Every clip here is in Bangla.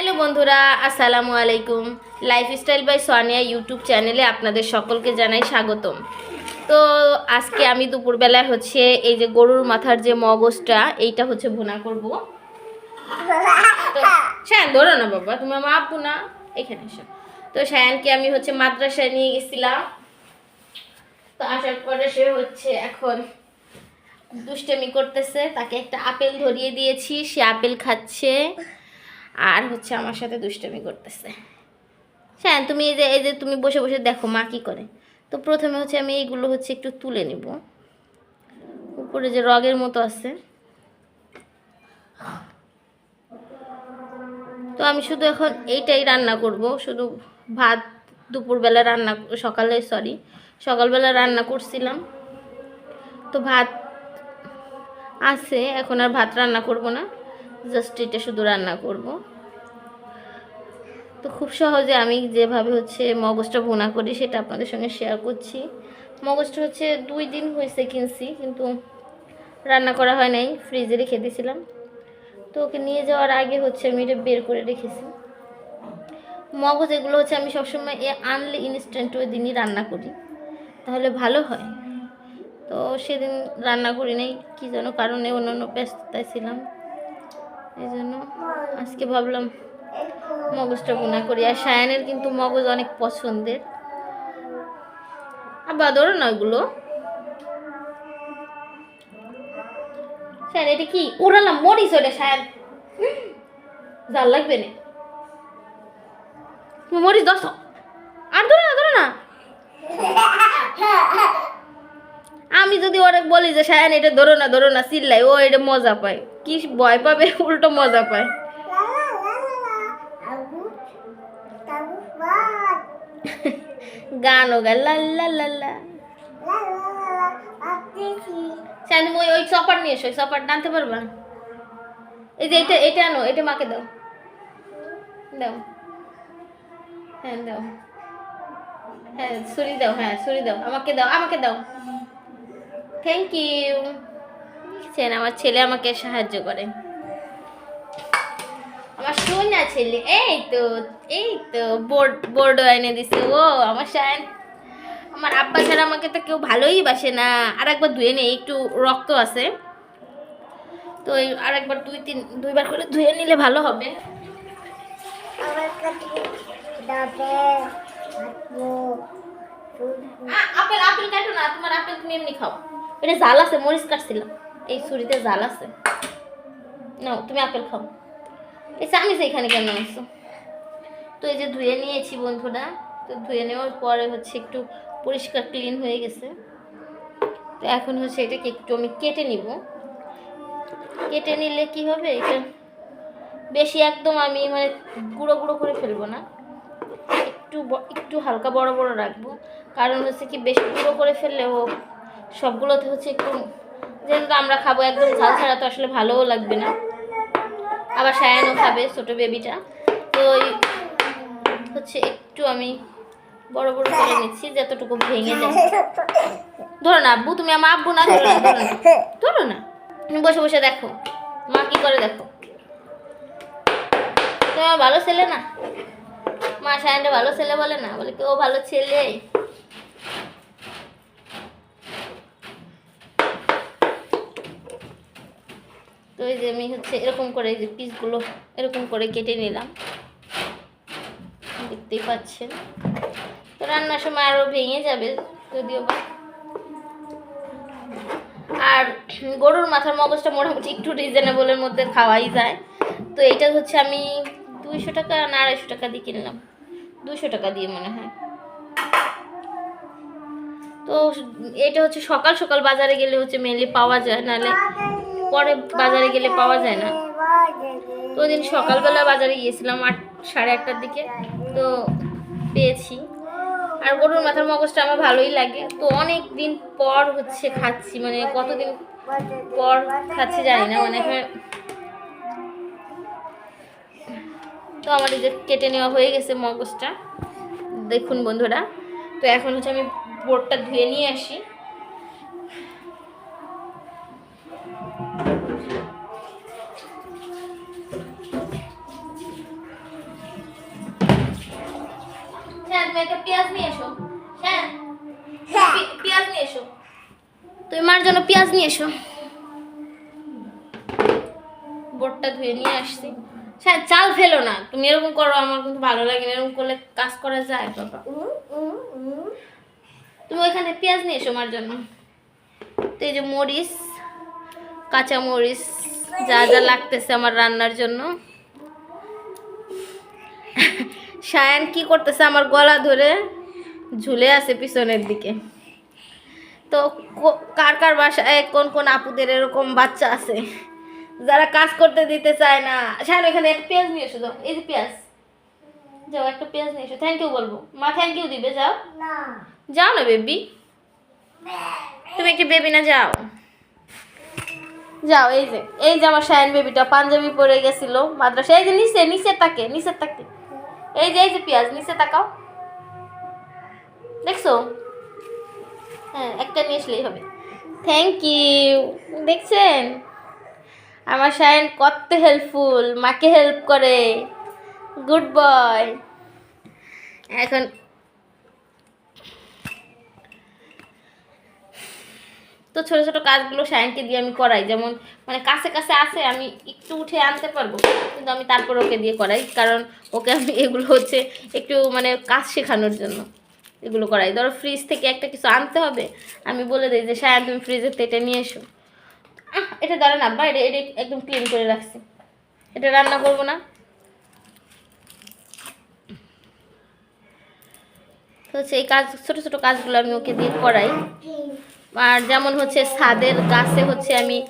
হ্যালো বন্ধুরা, আসসালামু আলাইকুম। লাইফস্টাইল বাই সোনিয়া ইউটিউব চ্যানেলে আপনাদের সকলকে জানাই স্বাগতম। তো আজকে আমি দুপুরবেলায় হচ্ছে এই যে গরুর মাথার যে মগজটা এইটা হচ্ছে ভুনা করব। শায়ান, ধরো না বাবা, তুমি আমার আব্বু না, এখানে এসো। তো শায়ানকে আমি হচ্ছে মাদ্রাসায় নিয়ে গেছিলাম। তো আসার পরে সে হচ্ছে এখন দুষ্টামি করতেছে, তাকে একটা আপেল ধরিয়ে দিয়েছি, সে আপেল খাচ্ছে। আর হচ্ছে আমার সাথে দুষ্টামি করতেছে। হ্যাঁ তুমি এই যে এই যে তুমি বসে বসে দেখো মা কি করে। তো প্রথমে হচ্ছে আমি এইগুলো হচ্ছে একটু তুলে নিব। উপরে যে রগের মতো আছে। তো আমি শুধু এখন এইটাই রান্না করব। শুধু ভাত দুপুরবেলা রান্না, সকালে সরি সকালবেলা রান্না করছিলাম। তো ভাত আছে, এখন আর ভাত রান্না করব না। জাস্ট এটা শুধু রান্না করব। তো খুব সহজে আমি যেভাবে হচ্ছে মগজটা ভুনা করি সেটা আপনাদের সঙ্গে শেয়ার করছি। মগজটা হচ্ছে দুই দিন হয়েছে কিনছি, কিন্তু রান্না করা হয় নাই ফ্রিজে রেখে দিয়েছিলাম। তো ওকে নিয়ে যাওয়ার আগে হচ্ছে আমি এটা বের করে রেখেছি। মগজ এগুলো হচ্ছে আমি সবসময় এ আনলে ইনস্ট্যান্ট ওই দিনই রান্না করি, তাহলে ভালো হয়। তো সেদিন রান্না করি নাই, কী যেন কারণে অন্য অন্য ব্যস্ততায় ছিলাম। এই জন্য আজকে ভাবলাম মগজটা বোনা করি। আর সায়ানের কিন্তু মগজ অনেক পছন্দের। আর বাদরও না ওইগুলো। সায়ান এটা কি? উড়ালাম মরিস ওটা, সায়ান। জাল লাগবে না। মরিস দশ আর ধরো না ধরো না আমি যদি অনেক বলি যে সায়ান এটা ধরো না ধরো না, চিল্লাই, ও এটা মজা পায়। কি ভয় পাবে? উল্টো মজা পায়। গান ও গান লা লা লা লা। সায়ান ওই- ওই চপার নিয়ে এসো চপার টানতে পারবা এই যে এটা এটা আনো, এটা মাকে দাও। দাও। হ্যাঁ দাও। হ্যাঁ ছুরি দাও হ্যাঁ ছুরি দাও, আমাকে দাও আমাকে দাও। থ্যাংক ইউ দেখছেন আমার ছেলে আমাকে সাহায্য করে। আমার সোনা ছেলে, এই তো এই তো, বোর্ড বোর্ড এনে দিছে। ও, আমার সায়ন আমার আব্বা ছাড়া আমাকে তো কেউ ভালোই বাসে না। আর একবার ধুয়ে নেই একটু রক্ত আছে। তো আর একবার দুই তিন, দুইবার করে ধুয়ে নিলে ভালো হবে। আপেল আপেল কাটো না, তোমার আপেল তুমি এমনি খাও। এটা জাল আছে, মরিচ কাটছিলাম। এই ছুরিতে জাল আছে। নাও, তুমি আপেল খাও। এই চামিচ এখানে কেন আসছো তো এই যে ধুয়ে নিয়েছি বন্ধুরা, তো ধুয়ে নেওয়ার পরে হচ্ছে একটু পরিষ্কার ক্লিন হয়ে গেছে। তো এখন হচ্ছে এটাকে একটু আমি কেটে নিব। কেটে নিলে কি হবে? এটা বেশি একদম আমি মানে গুঁড়ো গুঁড়ো করে ফেলব না। একটু একটু হালকা বড় বড় রাখব। কারণ হচ্ছে কি বেশি গুঁড়ো করে ফেললে ও সবগুলোতে হচ্ছে একটু যেহেতু আমরা খাব একদম ঝাল ছাড়া তো আসলে ভালোও লাগবে না। আবার সায়ানও খাবে ছোটো বেবিটা তো ওই হচ্ছে একটু আমি বড় বড় করে নিচ্ছি, যতটুকু ভেঙে যায়। ধরো না আব্বু, তুমি আমার আব্বু না, ধরো না ধরো না। তুমি বসে বসে দেখো। মা কি করে দেখো? তুমি আমার ভালো ছেলে না? মা সায়নটা ভালো ছেলে বলে না? বলে কি ও ভালো ছেলে? তো এই যে আমি হচ্ছে এরকম করে এই যে পিসগুলো এরকম করে কেটে নিলাম। দেখতেই পাচ্ছেন। তো রান্নার সময় আরও ভেঙে যাবে যদিও বা। আর গরুর মাথার মগজটা মোটামুটি একটু রিজনেবলের মধ্যে খাওয়াই যায়। তো এটা হচ্ছে আমি দুইশো টাকা না আড়াইশো টাকা দিয়ে কিনলাম। দুশো টাকা দিয়ে মনে হয়। তো এটা হচ্ছে সকাল সকাল বাজারে গেলে হচ্ছে মেনলি পাওয়া যায় নাহলে পরে বাজারে গেলে পাওয়া যায় না। তো ওই দিন সকালবেলা বাজারে গিয়েছিলাম আট, সাড়ে আটটার দিকে। তো পেয়েছি। আর গরুর মাথার মগজটা আমার ভালোই লাগে। তো অনেক দিন পর হচ্ছে খাচ্ছি মানে কতদিন পর খাচ্ছি জানি না মানে তো এই যে কেটে নেওয়া হয়ে গেছে মগজটা। দেখুন বন্ধুরা। তো এখন হচ্ছে আমি বোর্ডটা ধুয়ে নিয়ে আসি। একটা পেঁয়াজ নিয়ে এসো। হ্যাঁ? পেঁয়াজ নিয়ে এসো। তুমি মার জন্য পেঁয়াজ নিয়ে এসো। বোটটা ধুয়ে নিয়ে আসছি। হ্যাঁ চাল ফেলো না। তুমি এরকম করো আমার কিন্তু ভালো লাগে না। এরকম করলে কাজ করা যায় বাবা। তুমি ওইখানে পেঁয়াজ নিয়ে এসো আমার জন্য। তো এই যে মরিচ কাঁচা মরিচ যা যা লাগতেছে আমার রান্নার জন্য। সায়ান কি করতেছে আমার গলা ধরে? ঝুলে আছে পিছনের দিকে। তো কার কার বাসায় কোন কোন আপুদের এরকম বাচ্চা আছে? যারা কাজ করতে দিতে চায় না। সায়ান এখানে একটা পেঁয়াজ নিয়ে এসো এই যে পেঁয়াজ। যাও একটা পেঁয়াজ নিয়ে এসো। থ্যাংক ইউ বলব। মা থ্যাংক ইউ দিবে যাও। যাও না বেবি তুমি একটি বেবি না যাও। যাও এই যে এই যে আমার শায়ন বেবিটা পাঞ্জাবি পরে গেছিল মাদ্রাসা এই যে নিচে নিচে তাকে নিচে তাকে। এই যে এই যে পেঁয়াজ, নিচে তাকাও। দেখছ? হ্যাঁ একটা নিয়ে আসলেই হবে। থ্যাংক ইউ দেখছেন? আমার সায়েন কত হেল্পফুল মাকে হেল্প করে। গুড বয় এখন তো ছোট ছোট কাজগুলো সায়নকে দিয়ে আমি করাই। যেমন মানে কাছে কাছে আসে আমি একটু উঠে আনতে পারব, কিন্তু আমি তারপর ওকে দিয়ে করাই, কারণ ওকে আমি এগুলো হচ্ছে একটু মানে কাজ শেখানোর জন্য এগুলো করাই। ধরো ফ্রিজ থেকে একটা কিছু আনতে হবে, আমি বলে দিই যে সায়ন তুমি ফ্রিজের থেকে এটা নিয়ে এসো। এটা ধরেন আব্বা, এটা এটা একদম ক্লিন করে রাখছি। এটা রান্না করব না। তো হচ্ছে এই কাজ, ছোটো ছোটো কাজগুলো আমি ওকে দিয়ে করাই। আর যেমন হচ্ছে ছাদের গাছে হচ্ছে আমি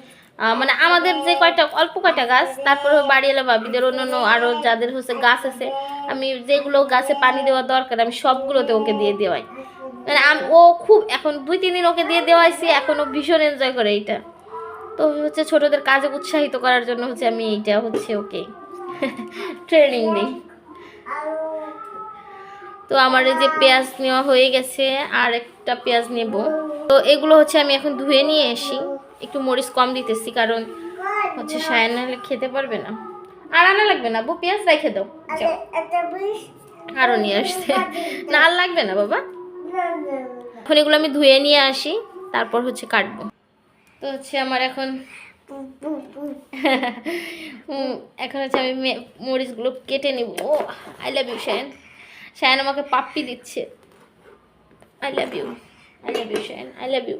মানে আমাদের যে কয়টা, অল্প কয়টা গাছ, তারপরে বাড়ি এলো ভাবিদের অন্যান্য আরও যাদের হচ্ছে গাছ আছে, আমি যেগুলো গাছে পানি দেওয়া দরকার, আমি সবগুলোতে ওকে দিয়ে দেওয়াই। মানে আম- ও খুব, এখন দুই, তিন দিন ওকে দিয়ে দেওয়াইছি, এখন ও ভীষণ এনজয় করে এইটা। তো হচ্ছে ছোটদের কাজে উৎসাহিত করার জন্য হচ্ছে আমি এইটা হচ্ছে ওকে ট্রেনিং দিই। তো আমার এই যে পেঁয়াজ নেওয়া হয়ে গেছে আর একটা পেঁয়াজ নেব। তো এগুলো হচ্ছে আমি এখন ধুয়ে নিয়ে আসি একটু মরিচ কম দিতেছি কারণ হচ্ছে সায়ন নাহলে খেতে পারবে না। আর আনা লাগবে না বউ পেঁয়াজ রেখে দাও। আরও নিয়ে আসছে না আর লাগবে না বাবা। এখন এগুলো আমি ধুয়ে নিয়ে আসি তারপর হচ্ছে কাটবো। তো হচ্ছে আমার এখন এখন হচ্ছে আমি মরিচগুলো কেটে নিব। ও I love you Shayan Shayan আমাকে পাপ্পি দিচ্ছে। I love you I love you Shayan I love you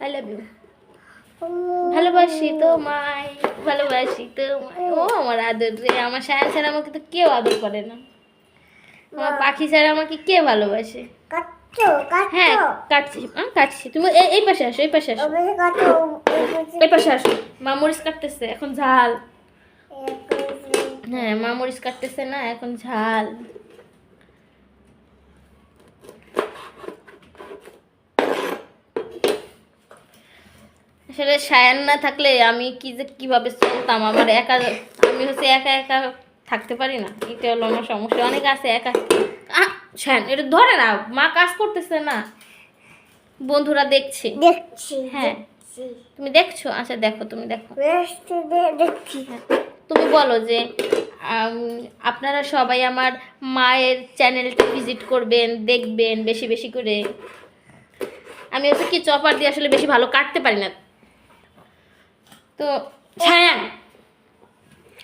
I love you ভালোবাসি তোমায় ভালোবাসি তোমায়। ও আমার আদর রে আমার শায়ন ছাড়া আমাকে তো কেউ আদর করে না। আমার পাখি ছাড়া আমাকে কে ভালোবাসে? হ্যাঁ কাটছি আহ, কাটছি। তুমি এই- এই পাশে আসো এই পাশে আসো। এই পাশে আসো। মা মরিচ কাটতেছে এখন ঝাল। হ্যাঁ মা মরিচ কাটতেছে না এখন ঝাল। আসলে সায়ান না থাকলে আমি কি যে কীভাবে চলতাম? আমার একা আমি হচ্ছে একা একা থাকতে পারি না। এটা হলো আমার সমস্যা। অনেক আছে একা। সায়ান এটা ধরে না। মা কাজ করতেছে না। বন্ধুরা দেখছে। দেখছি হ্যাঁ। তুমি দেখছ? আচ্ছা দেখো তুমি দেখো। দেখছি তুমি বলো যে আপনারা সবাই আমার মায়ের চ্যানেলটা ভিজিট করবেন দেখবেন বেশি বেশি করে। আমি হচ্ছে কি চপার দিয়ে আসলে বেশি ভালো কাটতে পারি না। তো ছায়ান,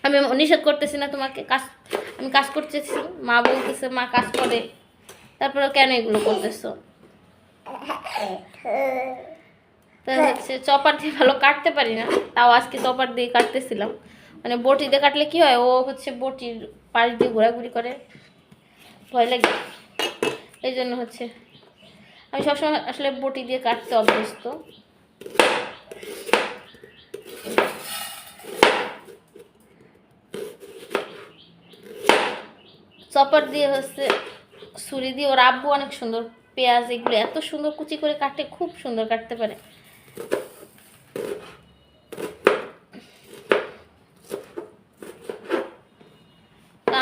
আমি নিষেধ করতেছি না তোমাকে, কাজ আমি কাজ করতেছি, মা বলতেছে, মা কাজ করে। তারপরে কেন এগুলো করতেছো? হচ্ছে চপার দিয়ে ভালো কাটতে পারি না, তাও আজকে চপার দিয়ে কাটতেছিলাম। মানে বটি দিয়ে কাটলে কি হয়, ও হচ্ছে বটির পাশ দিয়ে ঘোরাঘুরি করে, ভয় লাগে। এই জন্য হচ্ছে, আমি সবসময় আসলে বটি দিয়ে কাটতে অভ্যস্ত। চপার দিয়ে হচ্ছে ছুরি দিয়ে, ওর আব্বু অনেক সুন্দর পেঁয়াজ এগুলো এত সুন্দর কুচি করে কাটে, খুব সুন্দর কাটতে পারে।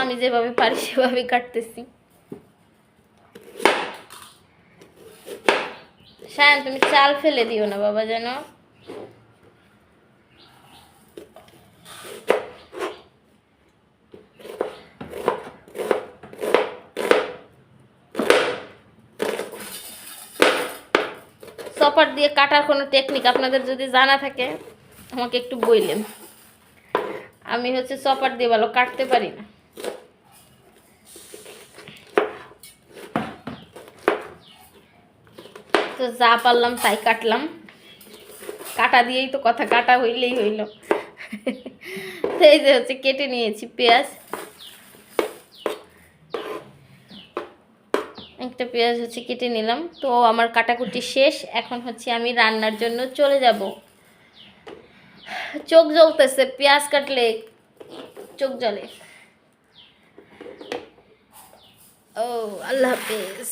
আমি যেভাবে পারি সেভাবে কাটতেছি। সায়ন তুমি চাল ফেলে দিও না বাবা যেন। চপার দিয়ে কাটার কোনো টেকনিক আপনাদের যদি জানা থাকে, আমাকে একটু বললেন আমি হচ্ছে চপার দিয়ে ভালো কাটতে পারি না। তো যা পারলাম তাই কাটলাম। কাটা দিয়েই তো কথা, কাটা হইলেই হইল। তো এই যে হচ্ছে কেটে নিয়েছি পেঁয়াজ। একটা পেঁয়াজ হচ্ছে কেটে নিলাম। তো আমার কাটাকুটি শেষ। এখন হচ্ছে আমি রান্নার জন্য চলে যাব। চোখ জ্বলতেছে পেঁয়াজ কাটলে চোখ জ্বলে। ও আল্লাহ হাফেজ।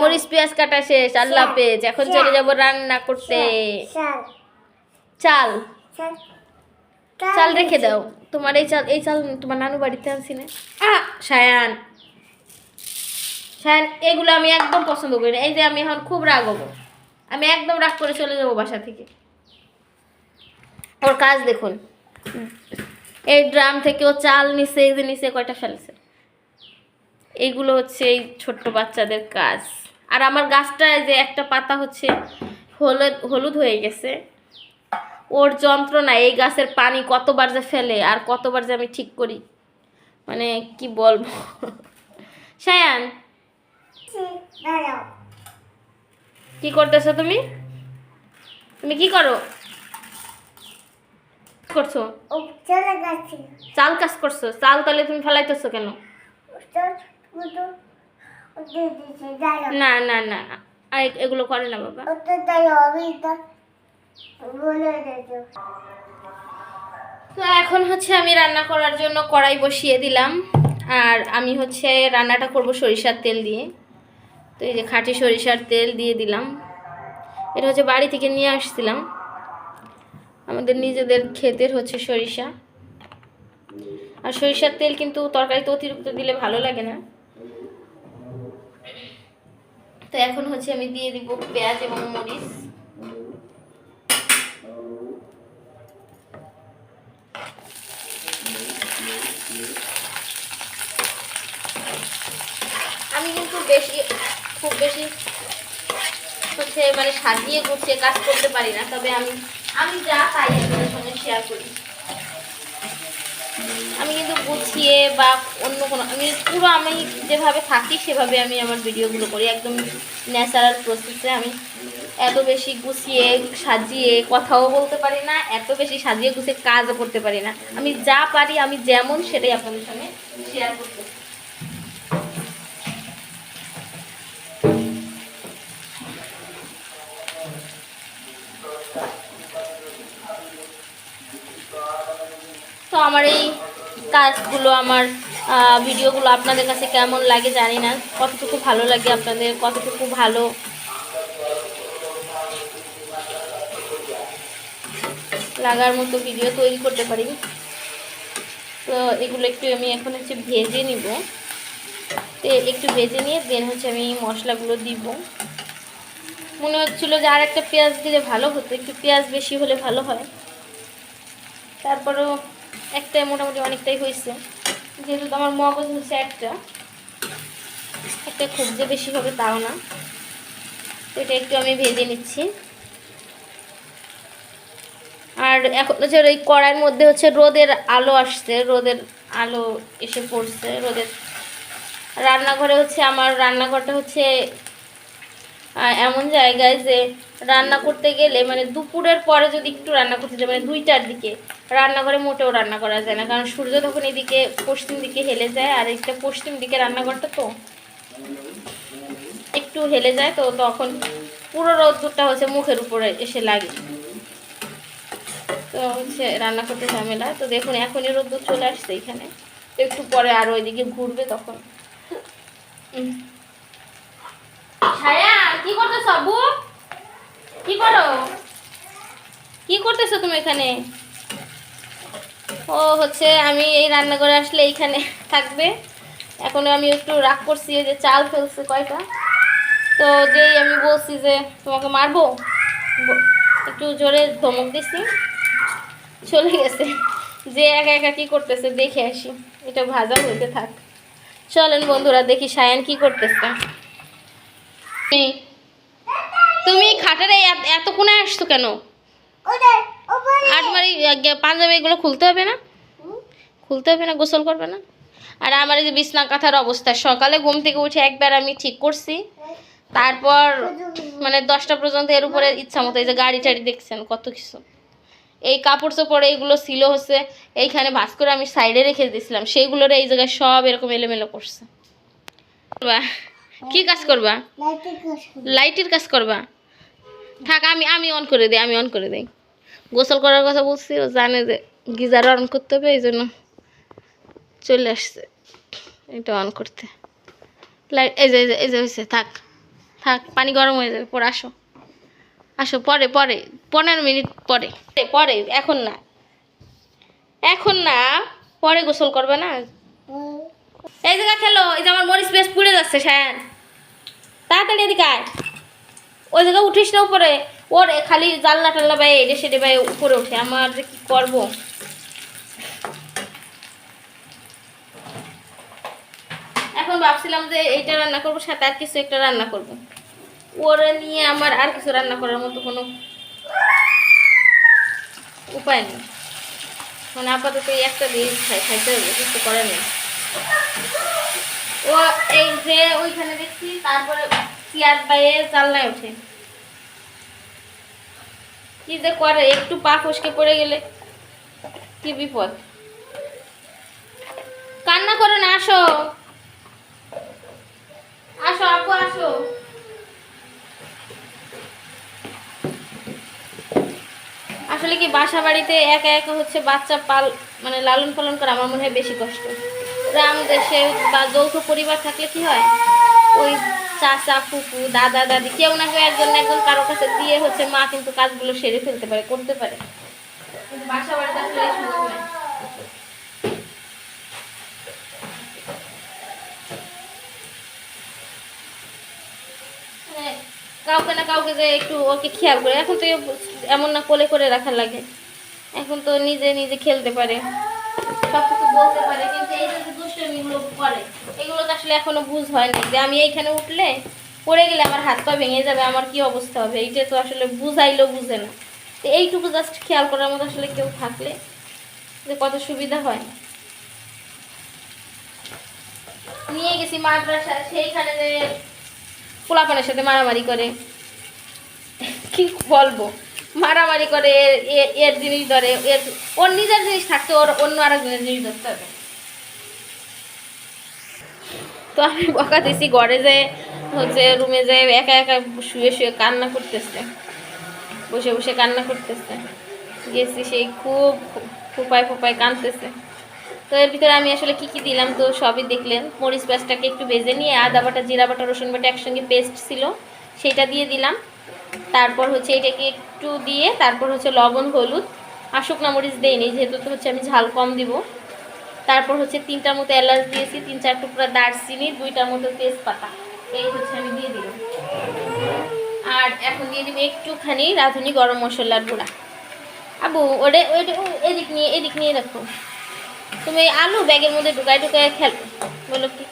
মরিচ পেঁয়াজ কাটা শেষ। আল্লাহ হাফেজ। এখন চলে যাব রান্না করতে। চাল চাল। চাল। চাল। রেখে দাও। তোমার এই চাল এই চাল তোমার নানু বাড়িতে আনছি না? সায়ান। সায়ান এগুলো আমি একদম পছন্দ করি না। এই যে আমি এখন খুব রাগ হব। আমি একদম রাগ করে চলে যাব বাসা থেকে। ওর কাজ দেখুন। এই ড্রাম থেকে ও চাল নিছে, এই যে নিচে কয়টা ফেলছে। এইগুলো হচ্ছে এই ছোট্ট বাচ্চাদের কাজ। আর আমার গাছটায় যে একটা পাতা হচ্ছে, হলুদ হলুদ হয়ে গেছে। ওর যন্ত্রণা, এই গাছের পানি কতবার যে ফেলে আর কতবার যে আমি ঠিক করি। মানে কি বলব? সায়ান কি করতেছো তুমি? তুমি কি করো? করছ? চলে কাজ করছ? চাল তাহলে তুমি ফেলাইতেছো কেন? না না না এগুলো করে না বাবা। তো এখন হচ্ছে আমি রান্না করার জন্য কড়াই বসিয়ে দিলাম আর আমি হচ্ছে রান্নাটা করব সরিষার তেল দিয়ে। তো এই যে খাঁটি সরিষার তেল দিয়ে দিলাম। এটা হচ্ছে বাড়ি থেকে নিয়ে আসছিলাম। আমাদের নিজেদের ক্ষেতের হচ্ছে সরিষা। আর সরিষার তেল কিন্তু তরকারিতে অতিরিক্ত দিলে ভালো লাগে না। তো এখন হচ্ছে আমি দিয়ে দিব পেঁয়াজ এবং মরিচ। আমি কিন্তু বেশি খুব বেশি হচ্ছে মানে সাজিয়ে গুছিয়ে কাজ করতে পারি না, তবে আমি আমি যা তাই আপনাদের সঙ্গে শেয়ার করি। আমি কিন্তু গুছিয়ে বা অন্য কোনো, আমি পুরো আমি যেভাবে থাকি সেভাবে আমি আমার ভিডিওগুলো করি, একদম ন্যাচারাল প্রসেসে আমি এত বেশি গুছিয়ে সাজিয়ে কথাও বলতে পারি না, এত বেশি সাজিয়ে গুছিয়ে কাজও করতে পারি না। আমি যা পারি আমি যেমন সেটাই আপনাদের সঙ্গে শেয়ার করতে তো আমার এই কাজগুলো, আমার ভিডিওগুলো আপনাদের কাছে কেমন লাগে জানি না। কতটুকু ভালো লাগে আপনাদের, কতটুকু ভালো? লাগার মতো ভিডিও তৈরি করতে পারি। তো এগুলো একটু আমি এখন হচ্ছে ভেজে নিব। তো একটু ভেজে নিয়ে দেন হচ্ছে আমি মশলাগুলো দিব। মনে হচ্ছিল যে আর একটা পেঁয়াজ দিলে ভালো হতো, একটু পেঁয়াজ বেশি হলে ভালো হয়। তারপরেও একটাই মোটামুটি অনেকটাই হয়েছে। যেহেতু আমার মগজ হচ্ছে একটা একটা খুব যে বেশি হবে তাও না। তো এটা একটু আমি ভেজে নিচ্ছি। আর এখন হচ্ছে ওই কড়াইয়ের মধ্যে হচ্ছে রোদের আলো আসছে, রোদের আলো এসে পড়ছে, রোদের রান্নাঘরে হচ্ছে আমার রান্নাঘরটা হচ্ছে এমন জায়গায় যে রান্না করতে গেলে মানে দুপুরের পরে যদি একটু রান্না করতে যাই মানে দুইটার দিকে, রান্নাঘরে মোটেও রান্না করা যায় না। কারণ সূর্য তখন এদিকে পশ্চিম দিকে হেলে যায়, আর এটা পশ্চিম দিকে রান্নাঘরটা তো একটু হেলে যায়, তো তখন পুরো রোদ্দুরটা হচ্ছে মুখের উপরে এসে লাগে। তো হচ্ছে রান্না করতে ঝামেলা। তো দেখুন, এখনই রোদ্দুর চলে আসছে এখানে। একটু পরে আর ওইদিকে ঘুরবে তখন। কি করতেছ তুমি এখানে? ও হচ্ছে আমি এই রান্নাঘরে আসলে এইখানে থাকবে। এখন আমি একটু রাগ করছি যে চাল ফেলছে কয়টা। তো যেই আমি বলছি যে তোমাকে মারবো একটু জোরে ধমক দিছি। চলে গেছে। যে একা একা কি করতেছে দেখে আসি। এটা ভাজা হইতে থাক। চলেন বন্ধুরা, দেখি সায়ান কি করতেছে। তুমি খাটের এত- কোণে আসছো কেন? আটমারি পাঞ্জাবি এগুলো খুলতে হবে না? খুলতে হবে না গোসল করবে না? আর আমার এই যে বিছনা কাঁথার অবস্থা সকালে ঘুম থেকে উঠে একবার আমি ঠিক করছি। তারপর মানে দশটা পর্যন্ত এর উপরে ইচ্ছা মতো এই যে গাড়ি টাড়ি দেখছেন কত কিছু। এই কাপড় চোপড় এইগুলো ছিল হচ্ছে এইখানে ভাস করে আমি সাইডে রেখে দিয়েছিলাম। সেইগুলোর এই জায়গায় সব এরকম এলোমেলো করছে। বাহ, কি কাজ করবা? লাইটের কাজ করবা। থাক আমি আমি অন করে দিই আমি অন করে দিই। গোসল করার কথা বলছি ও জানে যে গিজার অন করতে হবে এই জন্য চলে আসছে। এটা অন করতে। লাইট এই যে- এই যে হয়েছে থাক থাক পানি গরম হয়ে যাবে পরে আসো। আসো পরে পরে পনেরো মিনিট পরে। পরে এখন না। এখন না পরে গোসল করবে না? এই জায়গা খেলো, এই যে আমার মরিচ পেস্ট পুড়ে যাচ্ছে, শ্যান। তাড়াতাড়ি এদিকে আয়। ওই জায়গায় উঠিস না উপরে। ওর খালি জানলা টাল্লা বাই এটা সেটা বাই উপরে উঠে আমার যে কি করব? এখন ভাবছিলাম যে এইটা রান্না করব, সাথে আর কিছু একটা রান্না করব। ওরে নিয়ে আমার আর কিছু রান্না করার মতো কোনো উপায় নেই। মানে আপাতত একটা দিয়ে খাই, খাইতে হবে, কিছু করার নেই। ও এই যে ওইখানে দেখছি, তারপরে চেয়ার বাইয়ে জানলায় ওঠে। কি যে করে, একটু পা ফসকে পড়ে গেলে কি বিপদ। কান্না আসো। আসো, আপু, আসো। আসলে কি বাসা বাড়িতে একা একা হচ্ছে বাচ্চা পাল মানে লালন পালন করা আমার মনে হয় বেশি কষ্ট। গ্রাম, দেশে বা যৌথ পরিবার থাকলে কি হয়? ওই চাচা, ফুপু, দাদা, দাদি কেউ না কেউ একজন না একজন কারও কাছে দিয়ে হচ্ছে মা কিন্তু কাজগুলো সেরে ফেলতে পারে, করতে পারে। মানে কাউকে না কাউকে যে একটু ওকে খেয়াল করে, এখন তো এমন না কোলে করে রাখার লাগে। এখন তো নিজে নিজে খেলতে পারে। সব কিছু বলতে পারে, কিন্তু এই যে দুষ্টমিগুলো করে এগুলো তো আসলে এখনও বুঝ হয়নি যে আমি এইখানে উঠলে পড়ে গেলে আমার হাত পা ভেঙে যাবে, আমার কি অবস্থা হবে? এইটা তো আসলে বুঝাইলেও বুঝে না। তো এইটুকু জাস্ট খেয়াল করার মতো আসলে কেউ থাকলে যে কত সুবিধা হয়। নিয়ে গেছি মাদ্রাসা, সেইখানে যে পোলাপানের সাথে মারামারি করে। কি বলব? মারামারি করে এর- জিনিস ধরে, এর, ওর নিজের জিনিস থাকতে, ওর অন্য আরেকজনের জিনিস ধরতে হবে। তো আমি বকা দিছি ঘরে যে, হচ্ছে রুমে যে একা একা শুয়ে শুয়ে কান্না করতেছে, বসে বসে কান্না করতেছে। গেছি সেই খুব ফোপায় ফোপায় কাঁদতেছে। তো এর ভিতরে আমি আসলে কি কি দিলাম তো সবই দেখলেন। মরিচ পেস্টটাকে একটু ভেজে নিয়ে আদা বাটা, জিরা বাটা, রসুন বাটা একসঙ্গে পেস্ট ছিল সেটা দিয়ে দিলাম। তারপর হচ্ছে এটাকে একটু দিয়ে তারপর হচ্ছে লবণ, হলুদ আর শুকনো মরিচ দেইনি যেহেতু তো হচ্ছে আমি ঝাল কম দিব। তারপর হচ্ছে তিনটার মতো এলাচ দিয়েছি তিন চার টুকরা দারচিনি দুইটার মতো তেজপাতা, এই হচ্ছে আমি দিয়ে দিলাম। আর এখন দিয়ে দিবি একটুখানি রাঁধুনি গরম মশলার গুঁড়া। আবু, ওটা, ওইটা এদিক নিয়ে এদিক নিয়ে রাখো। তুমি আলু ব্যাগের মধ্যে ঢুকায় ঢুকায় খেলো। বলো কি?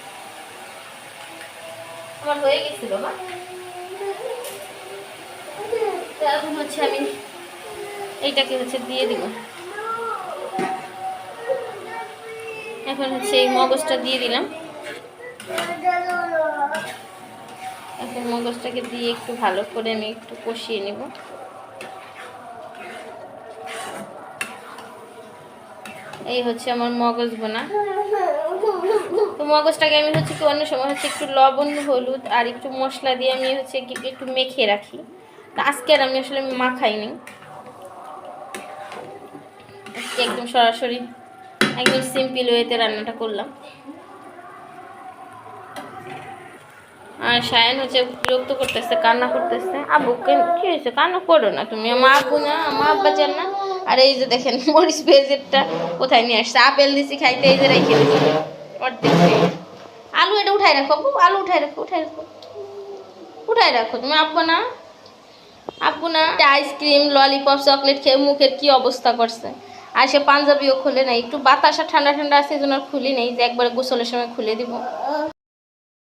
আমার হয়ে গেছিল, মা। এখন হচ্ছে, আমি এইটাকে হচ্ছে দিয়ে দিব। এখন হচ্ছে এই মগজটা দিয়ে দিলাম। এখন মগজটাকে দিয়ে একটু ভালো করে আমি একটু কষিয়ে নেব। এই হচ্ছে আমার মগজ বোনা। তো মগজটাকে আমি হচ্ছে কি অন্য সময় হচ্ছে একটু লবণ, হলুদ আর একটু মশলা দিয়ে আমি হচ্ছে একটু মেখে রাখি। আজকে আর আমি আসলে মাখাইনি আজকে একদম সরাসরি, একদম সিম্পল ওয়েতে রান্নাটা করলাম। আর সায়ন হচ্ছে বিরক্ত করতেছে, কান্না করতেছে। আব্বু কেন- কি হয়েছে? কান্না করো না তুমি। মা আব্বু না মা আব্বা চান না। আর এই যে দেখেন, মরিচ পেঁয়াজেরটা কোথায় নিয়ে আসছে? আপেল দিছি, খাইতে এই যে রেখে দিছি। অর্ধেক আলু এটা উঠাই রাখো আলু উঠাই রাখো উঠাই রাখো। উঠাই রাখো। তুমি আব্বু না আব্বু না আইসক্রিম, ললিপপ, চকলেট খেয়ে মুখের কি অবস্থা করছে? আর সে পাঞ্জাবিও খুলে নাই। একটু বাতাসা ঠান্ডা ঠান্ডা আছে এই খুলি নেই। যে একবার গোসলের সময় খুলে দিব।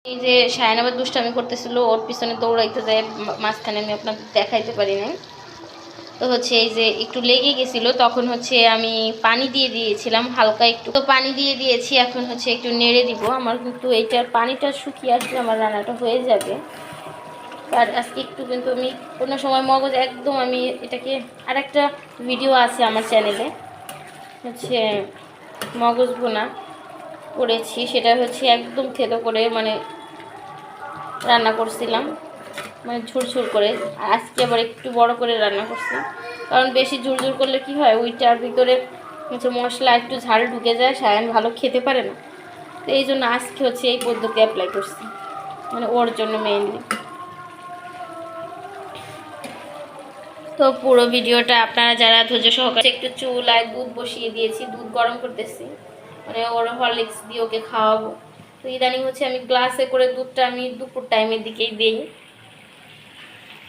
এই যে সায়ন আবার দুষ্টামি করতেছিল, ওর পিছনে দৌড়াইতে যায় মাঝখানে আমি আপনাকে দেখাইতে পারি নাই। তো হচ্ছে এই যে একটু লেগে গেছিল, তখন হচ্ছে আমি পানি দিয়ে দিয়েছিলাম, হালকা একটু। তো পানি দিয়ে দিয়েছি, এখন হচ্ছে একটু নেড়ে দিব। আমার কিন্তু এইটার পানিটা শুকিয়ে আসলে আমার রান্নাটা হয়ে যাবে। আর আজকে একটু কিন্তু আমি কোনো সময় মগজ একদম আমি এটাকে আর একটা ভিডিও আছে আমার চ্যানেলে হচ্ছে মগজ বোনা করেছি, সেটা হচ্ছে একদম থেতো করে মানে রান্না করছিলাম মানে ঝুরঝুর করে। আজকে আবার একটু বড় করে রান্না করছি। কারণ বেশি ঝুরঝুর করলে কি হয়, ওইটার ভিতরে হচ্ছে মশলা একটু ঝাল ঢুকে যায়, সায়ান ভালো খেতে পারে না। তো এই জন্য আজকে হচ্ছে এই পদ্ধতি অ্যাপ্লাই করছি মানে ওর জন্য মেইনলি তো পুরো ভিডিওটা আপনারা যারা ধৈর্য সহকারে একটু চুলায় দুধ বসিয়ে দিয়েছি, দুধ গরম করতেছি। মানে ওর হরলিক্স দিয়ে ওকে খাওয়াবো। তো ইদানিং হচ্ছে আমি গ্লাসে করে দুধটা আমি দুপুর টাইমের দিকেই দিই।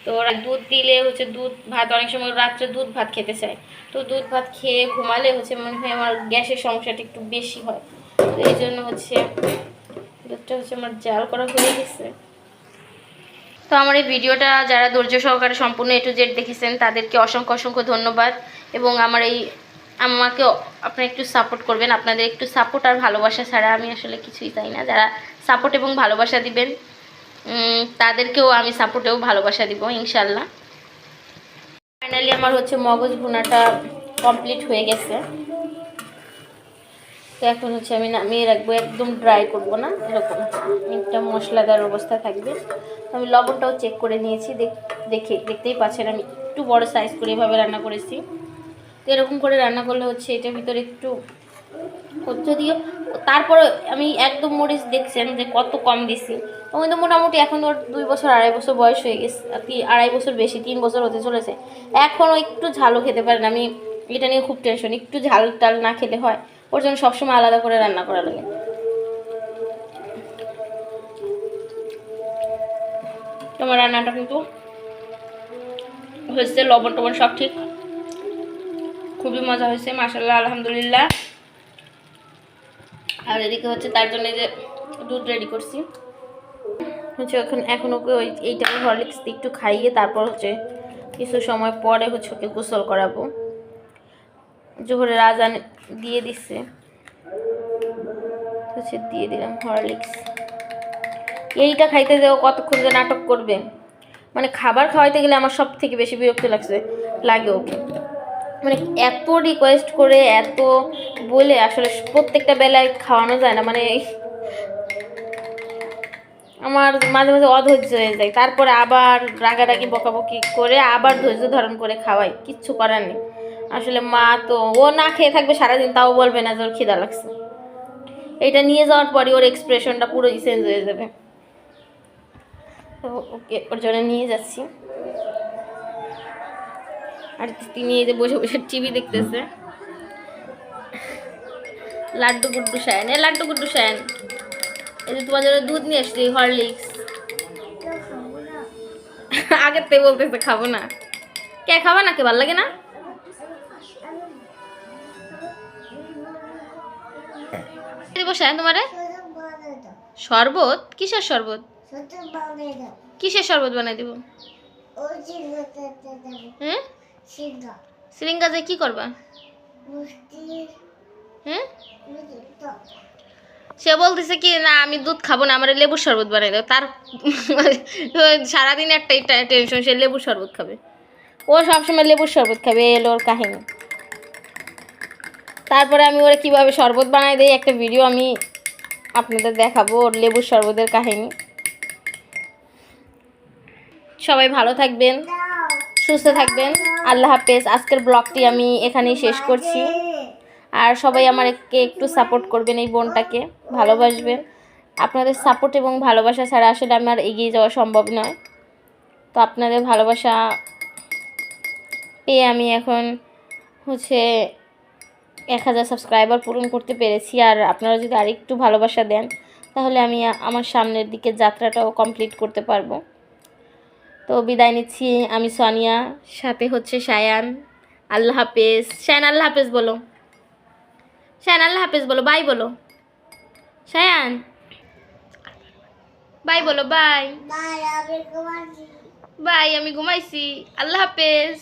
তো ওরা দুধ দিলে হচ্ছে দুধ ভাত, অনেক সময় রাত্রে দুধ ভাত খেতে চায়। তো দুধ ভাত খেয়ে ঘুমালে হচ্ছে মনে হয় আমার গ্যাসের সমস্যাটা একটু বেশি হয়। তো এই জন্য হচ্ছে দুধটা হচ্ছে আমার জাল করা হয়ে গেছে। তো আমার এই ভিডিওটা যারা ধৈর্য সহকারে সম্পূর্ণ এ টু জেড দেখেছেন, তাদেরকে অসংখ্য অসংখ্য ধন্যবাদ এবং আমার এই আমাকে আপনারা একটু সাপোর্ট করবেন। আপনাদের একটু সাপোর্ট আর ভালোবাসা ছাড়া আমি আসলে কিছুই চাই না। যারা সাপোর্ট এবং ভালোবাসা দিবেন তাদেরকেও আমি সাপোর্টেও ভালোবাসা দিব ইনশাল্লাহ ফাইনালি আমার হচ্ছে মগজ ভুনাটা কমপ্লিট হয়ে গেছে। তো এখন হচ্ছে আমি নামিয়ে রাখব, একদম ড্রাই করব না, এরকম। একটা মশলাদার অবস্থা থাকবে। আমি লবণটাও চেক করে নিয়েছি, দেখ- দেখে, দেখতেই পাচ্ছেন আমি একটু বড় সাইজ করে এভাবে রান্না করেছি। তো এরকম করে রান্না করলে হচ্ছে এটার ভিতরে একটু যদিও তারপরে আমি একদম মরিচ দেখছেন যে কত কম দিছি। ও কিন্তু মোটামুটি এখন ওর দুই বছর, আড়াই বছর বয়স হয়ে গেছে আড়াই বছর বেশি, তিন বছর হতে চলেছে। এখনও একটু ঝালও খেতে পারেন, আমি এটা নিয়ে খুব টেনশন একটু ঝাল টাল না খেলে হয়। ওর জন্য সবসময় আলাদা করে রান্না করা লাগে। তোমার রান্নাটা কিন্তু হয়েছে, লবণ টবণ সব ঠিক। খুবই মজা হয়েছে মাসাল্লাহ আলহামদুলিল্লাহ। আর এদিকে হচ্ছে তার জন্য যে দুধ রেডি করছি। হচ্ছে এখন এখন ওকে ওই এইটাকে হরলিক্স একটু খাইয়ে তারপর হচ্ছে কিছু সময় পরে হচ্ছে ওকে গোসল করাবো। জোহরের আজান দিয়ে দিচ্ছে হচ্ছে দিয়ে দিলাম হরলিক্স। এইটা খাইতে যাও কতক্ষণ যে নাটক করবে। মানে খাবার খাওয়াইতে গেলে আমার সব থেকে বেশি বিরক্ত লাগছে, লাগে ওকে। মানে এত রিকোয়েস্ট করে, এত বলে আসলে প্রত্যেকটা বেলায় খাওয়ানো যায় না মানে আমার মাঝে মাঝে অধৈর্য হয়ে যায়। তারপরে আবার রাগারাগি, বকাবকি করে আবার ধৈর্য ধারণ করে খাওয়াই, কিচ্ছু করার নেই। আসলে মা তো ও না খেয়ে থাকবে সারাদিন তাও বলবে না যে ওর খিদা লাগছে। এটা নিয়ে যাওয়ার পরে ওর এক্সপ্রেশনটা পুরোই চেঞ্জ হয়ে যাবে। তো ওকে ওর জন্য নিয়ে যাচ্ছি। আর তিনি এই যে বসে বসে টিভি দেখতেছে। লাড্ডু গুড্ডু শায়ন এ লাড্ডু গুড্ডু শায়ন এই যে তোমার জন্য দুধ নিয়ে আসছি হরলিক্স। আগের থেকে বলতেছে খাব না। কে খাবা না কে? ভালো লাগে না? দেবো শরবত? কিসের শরবত? কিসের শরবত বানাই দেবো? হ্যাঁ সিদ্ধা যে কি করবা? হ্যাঁ সে বলতেছে কি, না, আমি দুধ খাব না, আমার লেবুর শরবত বানাই দাও। তার সারাদিন একটাই টেনশন, সে লেবুর শরবত খাবে। ও সবসময় লেবুর শরবত খাবে এলো ওর কাহিনী। তারপরে আমি ওরা কীভাবে শরবত বানাই দিই একটা ভিডিও আমি আপনাদের দেখাবো, ওর লেবুর শরবতের কাহিনী। সবাই ভালো থাকবেন, সুস্থ থাকবেন। আল্লাহ হাফেজ। আজকের ব্লগটি আমি এখানেই শেষ করছি। আর সবাই আমাকে একটু সাপোর্ট করবেন এই বোনটাকে, ভালোবাসবেন। আপনাদের সাপোর্ট এবং ভালোবাসা ছাড়া আসলে আমার এগিয়ে যাওয়া সম্ভব নয়। তো আপনাদের ভালোবাসা পেয়ে আমি এখন হচ্ছে এক হাজার সাবস্ক্রাইবার পূরণ করতে পেরেছি। আর আপনারা যদি আরেকটু ভালোবাসা দেন তাহলে আমি আমার সামনের দিকে যাত্রাটাও কমপ্লিট করতে পারব। তো বিদায় নিচ্ছি। আমি সোনিয়া সাথে হচ্ছে সায়ান। আল্লাহ হাফেজ। শায়ান আল্লাহ হাফেজ বলো। শায়ান আল্লাহ হাফেজ বলো। বাই বলো। শায়ান বাই বলো বাই বাই আমি ঘুমাইছি। আল্লাহ হাফেজ।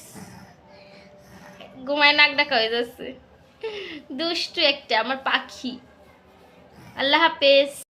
ঘুমায় নাক ডাকা হয়ে যাচ্ছে। দুষ্টু একটা আমার পাখি। আল্লাহ হাফেজ।